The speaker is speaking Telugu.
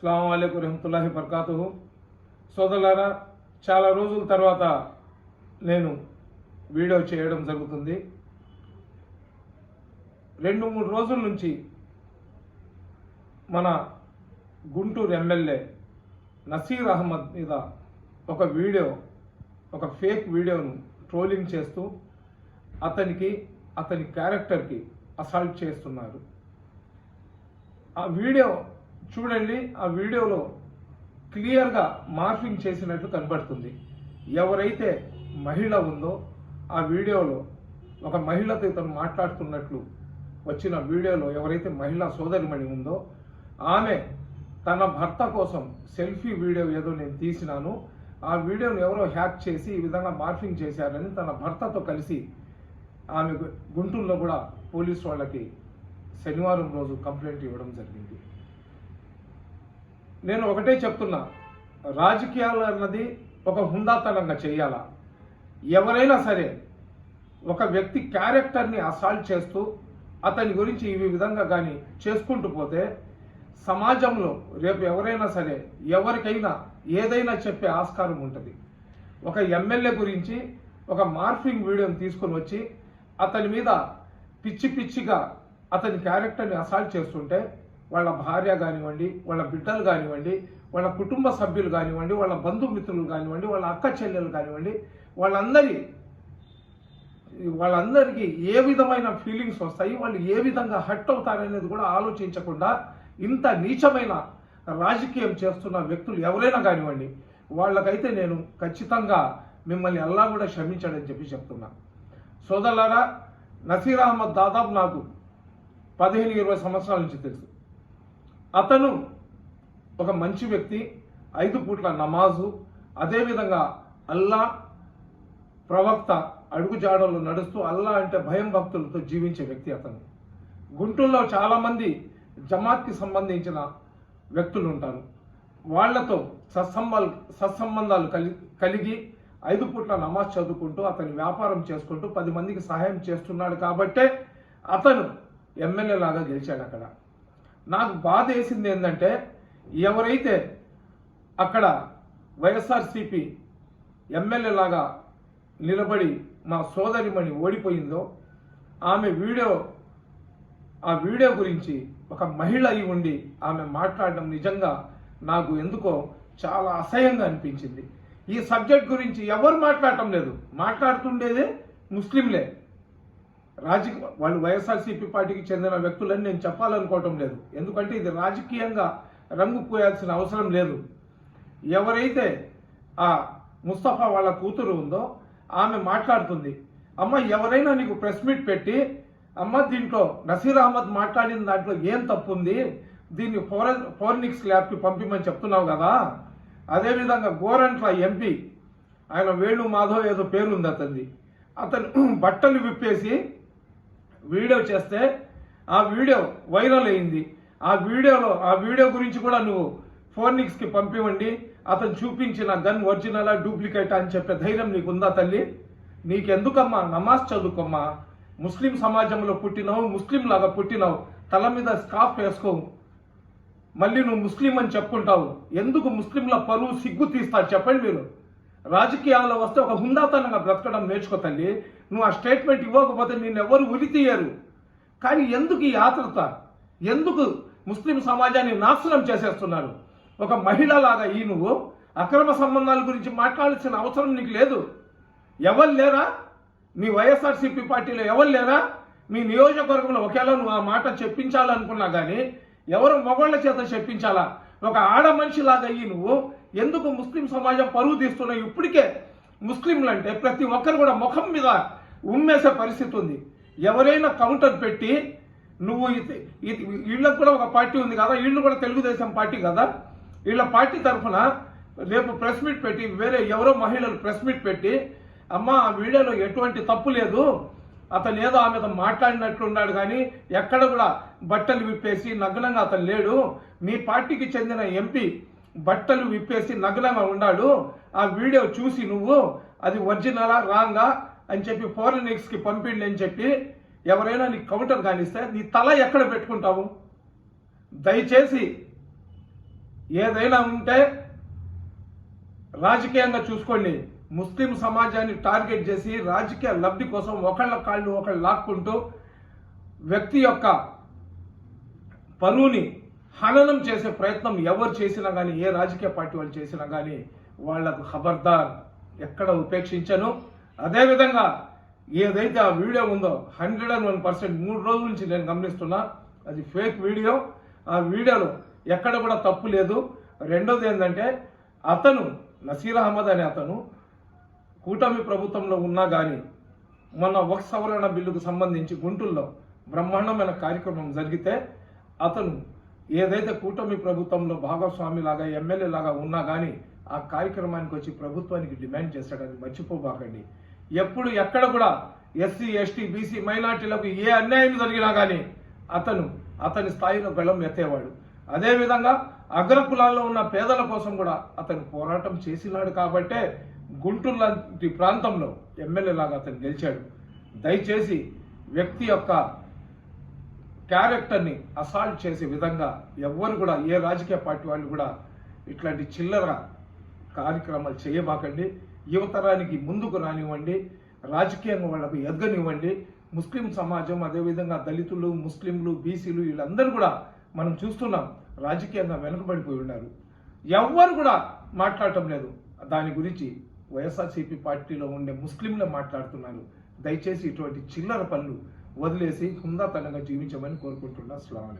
అస్సలం అయికు రహమతుల్లాహి బర్కాతు సోదరులారా చాలా రోజుల తర్వాత నేను వీడియో చేయడం జరుగుతుంది. రెండు మూడు రోజుల నుంచి మన గుంటూరు ఎమ్మెల్యే నసీర్ అహ్మద్ మీద ఒక వీడియో ఒక ఫేక్ వీడియోను ట్రోలింగ్ చేస్తూ అతనికి అతని క్యారెక్టర్కి అసాల్ట్ చేస్తున్నారు. ఆ వీడియో చూడండి ఆ వీడియోలో క్లియర్గా మార్ఫింగ్ చేసినట్లు కనబడుతుంది. ఎవరైతే మహిళ ఉందో ఆ వీడియోలో ఒక మహిళతో ఇతను మాట్లాడుతున్నట్లు వచ్చిన వీడియోలో ఎవరైతే మహిళా సోదరిమణి ఉందో ఆమె తన భర్త కోసం సెల్ఫీ వీడియో ఏదో నేను తీసినాను. ఆ వీడియోను ఎవరో హ్యాక్ చేసి ఈ విధంగా మార్ఫింగ్ చేశారని తన భర్తతో కలిసి ఆమె గుంటూరులో కూడా పోలీస్ వాళ్ళకి శనివారం రోజు కంప్లైంట్ ఇవ్వడం జరిగింది. నేను ఒకటే చెప్తున్నా. రాజకీయాలు అన్నది ఒక హుందాతనంగా చేయాలా? ఎవరైనా సరే ఒక వ్యక్తి క్యారెక్టర్ని అసాల్ట్ చేస్తూ అతని గురించి ఈ విధంగా కానీ చేసుకుంటూ పోతే సమాజంలో రేపు ఎవరైనా సరే ఎవరికైనా ఏదైనా చెప్పే ఆస్కారం ఉంటుంది. ఒక ఎమ్మెల్యే గురించి ఒక మార్ఫింగ్ వీడియోని తీసుకొని వచ్చి అతని మీద పిచ్చి పిచ్చిగా అతని క్యారెక్టర్ని అసాల్ట్ చేస్తుంటే వాళ్ళ భార్య కానివ్వండి వాళ్ళ బిడ్డలు కానివ్వండి వాళ్ళ కుటుంబ సభ్యులు కానివ్వండి వాళ్ళ బంధుమిత్రులు కానివ్వండి వాళ్ళ అక్క చెల్లెలు కానివ్వండి వాళ్ళందరి వాళ్ళందరికీ ఏ విధమైన ఫీలింగ్స్ వస్తాయి వాళ్ళు ఏ విధంగా హట్ అవుతారనేది కూడా ఆలోచించకుండా ఇంత నీచమైన రాజకీయం చేస్తున్న వ్యక్తులు ఎవరైనా కానివ్వండి వాళ్ళకైతే నేను ఖచ్చితంగా మిమ్మల్ని అల్లా కూడా క్షమించాడని చెప్పి చెప్తున్నా. సోదరులారా నసీర్ అహ్మద్ దాదాపు నాకు పదిహేను ఇరవై సంవత్సరాల నుంచి తెలుసు. అతను ఒక మంచి వ్యక్తి ఐదు పూట్ల నమాజు అదేవిధంగా అల్లా ప్రవక్త అడుగుజాడల్లో నడుస్తూ అల్లా అంటే భయం భక్తులతో జీవించే వ్యక్తి అతను. గుంటూరులో చాలామంది జమాత్కి సంబంధించిన వ్యక్తులు ఉంటారు. వాళ్ళతో సత్సంబాలు సత్సంబంధాలు కలి కలిగి ఐదు పూట్ల నమాజ్ చదువుకుంటూ అతని వ్యాపారం చేసుకుంటూ పది మందికి సహాయం చేస్తున్నాడు కాబట్టే అతను ఎమ్మెల్యే లాగా గెలిచాడు అక్కడ. నాకు బాధ వేసింది ఏంటంటే ఎవరైతే అక్కడ వైఎస్ఆర్సిపి ఎమ్మెల్యే లాగా నిలబడి మా సోదరిమణి ఓడిపోయిందో ఆమె వీడియో ఆ వీడియో గురించి ఒక మహిళ అయి ఉండి ఆమె మాట్లాడడం నిజంగా నాకు ఎందుకో చాలా అసహ్యంగా అనిపించింది. ఈ సబ్జెక్ట్ గురించి ఎవరు మాట్లాడటం లేదు. మాట్లాడుతుండేదే ముస్లింలే. రాజకీయ వాళ్ళు వైఎస్ఆర్సీపీ పార్టీకి చెందిన వ్యక్తులని నేను చెప్పాలనుకోవటం లేదు. ఎందుకంటే ఇది రాజకీయంగా రంగు పోయాల్సిన అవసరం లేదు. ఎవరైతే ఆ ముస్తఫా వాళ్ళ కూతురు ఉందో ఆమె మాట్లాడుతుంది అమ్మ ఎవరైనా నీకు ప్రెస్ మీట్ పెట్టి అమ్మ దీంట్లో నసీర్ అహ్మద్ మాట్లాడిన దాంట్లో ఏం తప్పు ఉంది దీన్ని ఫోరెన్ ఫోరెనిక్స్ ల్యాబ్కి పంపిమని చెప్తున్నావు కదా? అదేవిధంగా గోరంట్ల ఎంపీ ఆయన వేణు మాధవ్ ఏదో పేరు ఉంది అతనిది. అతను బట్టలు విప్పేసి వీడియో చేస్తే ఆ వీడియో వైరల్ అయింది. ఆ వీడియోలో ఆ వీడియో గురించి కూడా నువ్వు ఫోర్నిక్స్కి పంపివ్వండి. అతను చూపించిన గన్ ఒరిజినలా డూప్లికేట్ అని చెప్పే ధైర్యం నీకు ఉందా తల్లి? నీకెందుకమ్మా? నమాజ్ చదువుకోమ్మా. ముస్లిం సమాజంలో పుట్టినావు ముస్లిం లాగా పుట్టినావు. తల మీద స్కాఫ్ వేసుకోవు మళ్ళీ నువ్వు ముస్లిం అని చెప్పుకుంటావు. ఎందుకు ముస్లింల పరువు సిగ్గు తీస్తారు? చెప్పండి మీరు. రాజకీయాల్లో వస్తే ఒక హుందాతనంగా బ్రతకడం నేర్చుకో తల్లి. నువ్వు ఆ స్టేట్మెంట్ ఇవ్వకపోతే నిన్ను ఎవరు ఉరి తీయరు కానీ ఎందుకు ఈ ఆతృత? ఎందుకు ముస్లిం సమాజాన్ని నాశనం చేసేస్తున్నారు? ఒక మహిళలాగా ఈ నువ్వు అక్రమ సంబంధాల గురించి మాట్లాడాల్సిన అవసరం నీకు లేదు. ఎవరు లేరా? మీ వైఎస్ఆర్సీపీ పార్టీలో ఎవరు లేరా? మీ నియోజకవర్గంలో ఒకేలా నువ్వు ఆ మాట చెప్పించాలనుకున్నా కానీ ఎవరు మొగోళ్ళ చేత చెప్పించాలా? ఒక ఆడ మనిషిలాగా అయ్యి నువ్వు ఎందుకు ముస్లిం సమాజం పరువు తీస్తున్నావు? ఇప్పటికే ముస్లింలు అంటే ప్రతి ఒక్కరు కూడా ముఖం మీద ఉమ్మేసే పరిస్థితి ఉంది. ఎవరైనా కౌంటర్ పెట్టి నువ్వు ఇది- వీళ్ళకు కూడా ఒక పార్టీ ఉంది కదా వీళ్ళు కూడా తెలుగుదేశం పార్టీ కదా వీళ్ళ పార్టీ తరఫున రేపు ప్రెస్ మీట్ పెట్టి వేరే ఎవరో మహిళలు ప్రెస్ మీట్ పెట్టి అమ్మ ఆ వీడియోలో ఎటువంటి తప్పు లేదు అతను ఏదో ఆమెతో మాట్లాడినట్లున్నాడు కానీ ఎక్కడ కూడా బట్టలు విప్పేసి నగ్నంగా అతను లేడు. మీ పార్టీకి చెందిన ఎంపీ బట్టలు విప్పేసి నగ్నంగా ఉన్నాడు ఆ వీడియో చూసి నువ్వు అది ఒరిజినలా రాంగా అని చెప్పి ఫోరెనిక్స్కి పంపిండి అని చెప్పి ఎవరైనా నీకు కౌంటర్ కానిస్తే నీ తల ఎక్కడ పెట్టుకుంటావు? దయచేసి ఏదైనా ఉంటే రాజకీయంగా చూసుకోండి. ముస్లిం సమాజాన్ని టార్గెట్ చేసి రాజకీయ లబ్ధి కోసం ఒకళ్ళ కాళ్ళు ఒకళ్ళు లాక్కుంటూ వ్యక్తి యొక్క పరువుని హననం చేసే ప్రయత్నం ఎవరు చేసినా కానీ ఏ రాజకీయ పార్టీ వాళ్ళు చేసినా కానీ వాళ్ళకు ఖబర్దార్. ఎక్కడ ఉపేక్షించను. అదేవిధంగా ఏదైతే ఆ వీడియో ఉందో హండ్రెడ్ అండ్ వన్ పర్సెంట్ మూడు రోజుల నుంచి నేను గమనిస్తున్నా అది ఫేక్ వీడియో. ఆ వీడియోలో ఎక్కడ కూడా తప్పు లేదు. రెండోది ఏంటంటే అతను నసీర్ అహ్మద్ అనే అతను కూటమి ప్రభుత్వంలో ఉన్నా కానీ మొన్న ఒక సవరణ బిల్లుకు సంబంధించి గుంటూరులో బ్రహ్మాండమైన కార్యక్రమం జరిగితే అతను ఏదైతే కూటమి ప్రభుత్వంలో భాగస్వామి లాగా ఎమ్మెల్యే లాగా ఉన్నా కానీ ఆ కార్యక్రమానికి వచ్చి ప్రభుత్వానికి డిమాండ్ చేస్తాడని మర్చిపోబాకండి. ఎప్పుడు ఎక్కడ కూడా ఎస్సీ ఎస్టీ బీసీ మైనార్టీలకు ఏ అన్యాయం జరిగినా కానీ అతను అతని స్థాయిలో గళం ఎత్తేవాడు. అదేవిధంగా అగ్ర కులాల్లో ఉన్న పేదల కోసం కూడా అతను పోరాటం చేసినాడు కాబట్టే గుంటూరు లాంటి ప్రాంతంలో ఎమ్మెల్యేలాగా అతను గెలిచాడు. దయచేసి వ్యక్తి యొక్క క్యారెక్టర్ని అసాల్ట్ చేసే విధంగా ఎవ్వరు కూడా ఏ రాజకీయ పార్టీ వాళ్ళు కూడా ఇట్లాంటి చిల్లర కార్యక్రమాలు చేయబాకండి. యువతరానికి ముందుకు రానివ్వండి. రాజకీయంగా వాళ్ళకు ఎదగనివ్వండి. ముస్లిం సమాజం అదేవిధంగా దళితులు ముస్లింలు బీసీలు వీళ్ళందరూ కూడా మనం చూస్తున్నాం రాజకీయంగా వెనుకబడిపోయి ఉన్నారు. ఎవ్వరు కూడా మాట్లాడటం లేదు. దాని గురించి వైఎస్ఆర్సీపీ పార్టీలో ఉండే ముస్లింలే మాట్లాడుతున్నారు. దయచేసి ఇటువంటి చిల్లర పనులు వదిలేసి హుందాతనంగా జీవించమని కోరుకుంటున్నా. అస్సలం